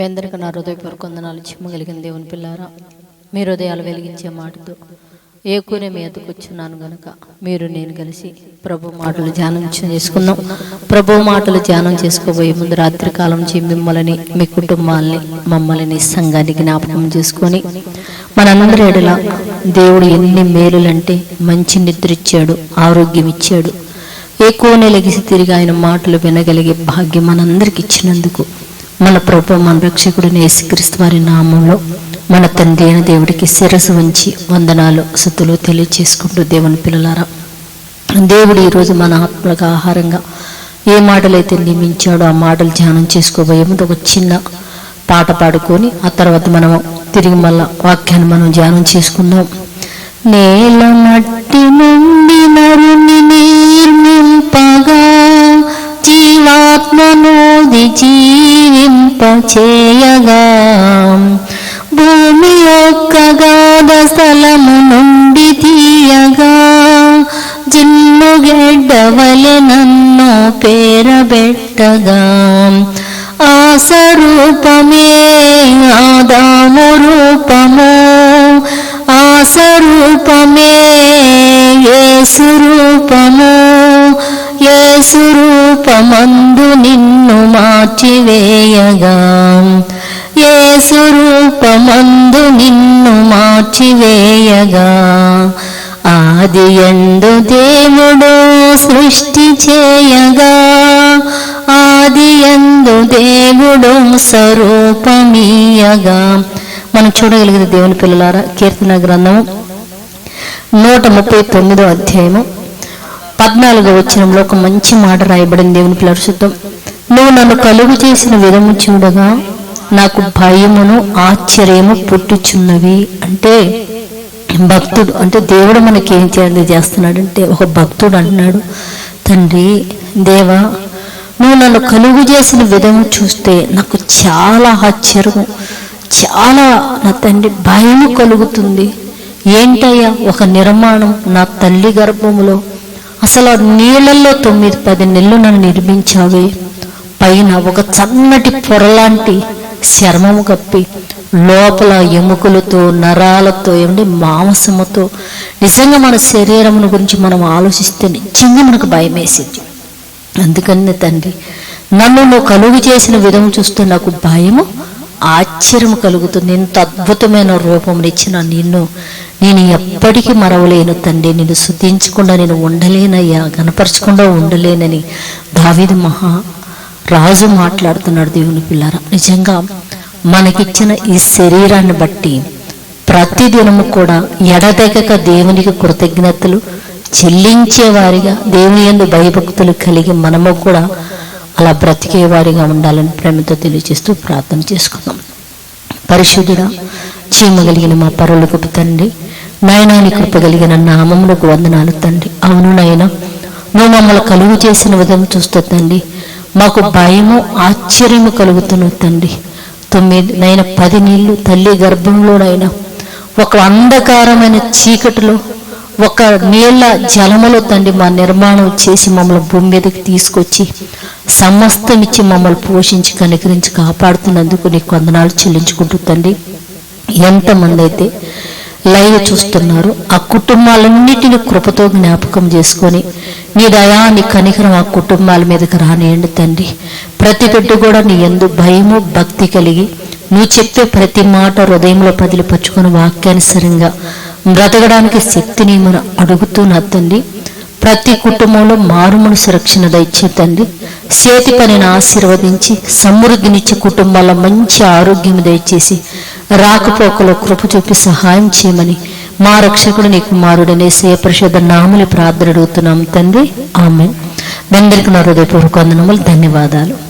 మీ అందరికీ నా హృదయపూర్వక వందనాలు చిమ్మగలిగిన దేవుని పిల్లారా. మీ హృదయాలు వెలిగించే మాటతో ఏ కూర మీ ఎదుకొచ్చున్నాను గనుక మీరు నేను కలిసి ప్రభు మాటలు ధ్యానం చేసుకున్నాం ప్రభు మాటలు ధ్యానం చేసుకోబోయే ముందు రాత్రి కాలం నుంచి మిమ్మల్ని మీ కుటుంబాల్ని మమ్మల్ని సంఘాన్ని జ్ఞాపకం చేసుకొని మనందరి ఎడల దేవుడు ఎన్ని మేలులంటే మంచి నిద్ర ఇచ్చాడు ఆరోగ్యం ఇచ్చాడు. ఏ కోనె లెగిసి తిరిగి ఆయన మాటలు వినగలిగే భాగ్యం మనందరికి ఇచ్చినందుకు మన ప్రభు మన రక్షకుడిని యేసుక్రీస్తు వారి నామంలో మన తండ్రి అయిన దేవుడికి శిరసు వంచి వందనాలు సుతులు తెలియచేసుకుంటూ దేవుని పిల్లలారా దేవుడు ఈరోజు మన ఆత్మలకు ఆహారంగా ఏ మాటలైతే నియమించాడో ఆ మాటలు ధ్యానం చేసుకోబోయే ముందు ఒక చిన్న పాట పాడుకొని ఆ తర్వాత మనం తిరిగి మళ్ళా వాక్యాన్ని మనం ధ్యానం చేసుకుందాం. నేల మట్టి నుండి నరుని నిర్మింపగా జీవాత్మనోది జీ చేయగా భూమి యొక్క గాధ స్థలము నుండి తీయగా జిన్ను గెడ్డవలె నన్ను పేరబెట్టగా. ఆ స్వరూపమే ఆదాము రూపము. ఆ స్వరూపమే యేసు రూపము. యేసు నిన్ను మార్చివేయగా. యేసురూపమందు నిన్ను మార్చివేయగా. ఆది ఎందు దేవుడు సృష్టి చేయగా. ఆది ఎందు దేవుడు స్వరూపమీయగా. మనం చూడగలిగిన దేవుని పిల్లలారా కీర్తన గ్రంథము నూట ముప్పై తొమ్మిదో అధ్యాయము. పద్నాలుగో వచనంలో ఒక మంచి మాట రాయబడింది దేవుని పరిశుద్ధం. నువ్వు నన్ను కలుగు చేసిన విధము చూడగా నాకు భయమును ఆశ్చర్యము పుట్టుచున్నవి. అంటే భక్తుడు అంటే దేవుడు మనకి ఏం చేయాలి చేస్తున్నాడంటే ఒక భక్తుడు అంటున్నాడు తండ్రి దేవా నువ్వు నన్ను కలుగు చేసిన విధము చూస్తే నాకు చాలా ఆశ్చర్యం చాలా నా తండ్రి భయము కలుగుతుంది. ఏంటయ్యా ఒక నిర్మాణం నా తల్లి గర్భములో అసలు నీళ్ళల్లో తొమ్మిది పది నెలలు నన్ను నిర్మించావే. పైన ఒక చన్నటి పొరలాంటి చర్మము కప్పి లోపల ఎముకలతో నరాలతో ఏమంటే మాంసముతో. నిజంగా మన శరీరమును గురించి మనం ఆలోచిస్తే నిజంగా మనకు భయం వేసింది అందుకని తండ్రి నన్ను నువ్వు కలుగు చేసిన విధం చూస్తే నాకు భయము ఆశ్చర్యం కలుగుతుంది. ఇంత అద్భుతమైన రూపమునిచ్చిన నిన్ను. నేను ఎప్పటికీ మరవలేను తండ్రి. నేను శుద్ధించకుండా నేను ఉండలేనయ్యా. కనపరచకుండా ఉండలేనని దావిది మహా రాజు మాట్లాడుతున్నాడు దేవుని పిల్లర. నిజంగా మనకిచ్చిన ఈ శరీరాన్ని బట్టి ప్రతిదినము కూడా ఎడతెగక దేవునికి కృతజ్ఞతలు చెల్లించేవారిగా దేవుని ఎందు భయభక్తులు కలిగి మనము కూడా అలా బ్రతికేవారిగా ఉండాలని ప్రేమతో తెలియజేస్తూ ప్రార్థన చేసుకుందాం. పరిశుద్ధుడా చీమగలిగిన మా పరులకు తండ్రి నాయనాని కృప కలిగిన నామములకు వందనాలు తండ్రి. అవును నాయన నువ్వు మమ్మల్ని కలుగు చేసిన విధం చూస్తూ తండ్రి మాకు భయము ఆశ్చర్యము కలుగుతున్న తండ్రి. తొమ్మిది నైనా పది నీళ్ళు తల్లి గర్భంలోనైనా ఒక అంధకారమైన చీకటిలో ఒక నీళ్ళ జలములో తండ్రి మా నిర్మాణం చేసి మమ్మల్ని భూమి మీదకి తీసుకొచ్చి సమస్తం ఇచ్చి మమ్మల్ని పోషించి కనికరించి కాపాడుతున్నందుకు నీకు వందనాలు చెల్లించుకుంటూ తండ్రి. ఎంతమంది అయితే లైవ్ చూస్తున్నారు ఆ కుటుంబాలన్నిటిని కృపతో జ్ఞాపకం చేసుకొని నీ దయా నీ కనికరం ఆ కుటుంబాల మీదకి రానియండి తండ్రి. ప్రతి బిడ్డ కూడా నీ ఎందు భయము భక్తి కలిగి నువ్వు చెప్పే ప్రతి మాట హృదయంలో పదిలిపరుచుకొని వాక్యానుసరంగా బ్రతకడానికి శక్తిని మనం అడుగుతూ తండ్రి ప్రతి కుటుంబంలో మారుమనసు రక్షణ దయచే తండ్రి చేతి పనిని ఆశీర్వదించి సమృద్ధినిచ్చి కుటుంబాల మంచి ఆరోగ్యం దయచేసి రాకపోకలో కృప చూపి సహాయం చేయమని మా రక్షకుడు నీ కుమారుడనే సే నాములు ప్రార్థన అడుగుతున్నాం తండ్రి. ఆమె అందరికీ నా హృదయపూర్వక వందనములు ధన్యవాదాలు.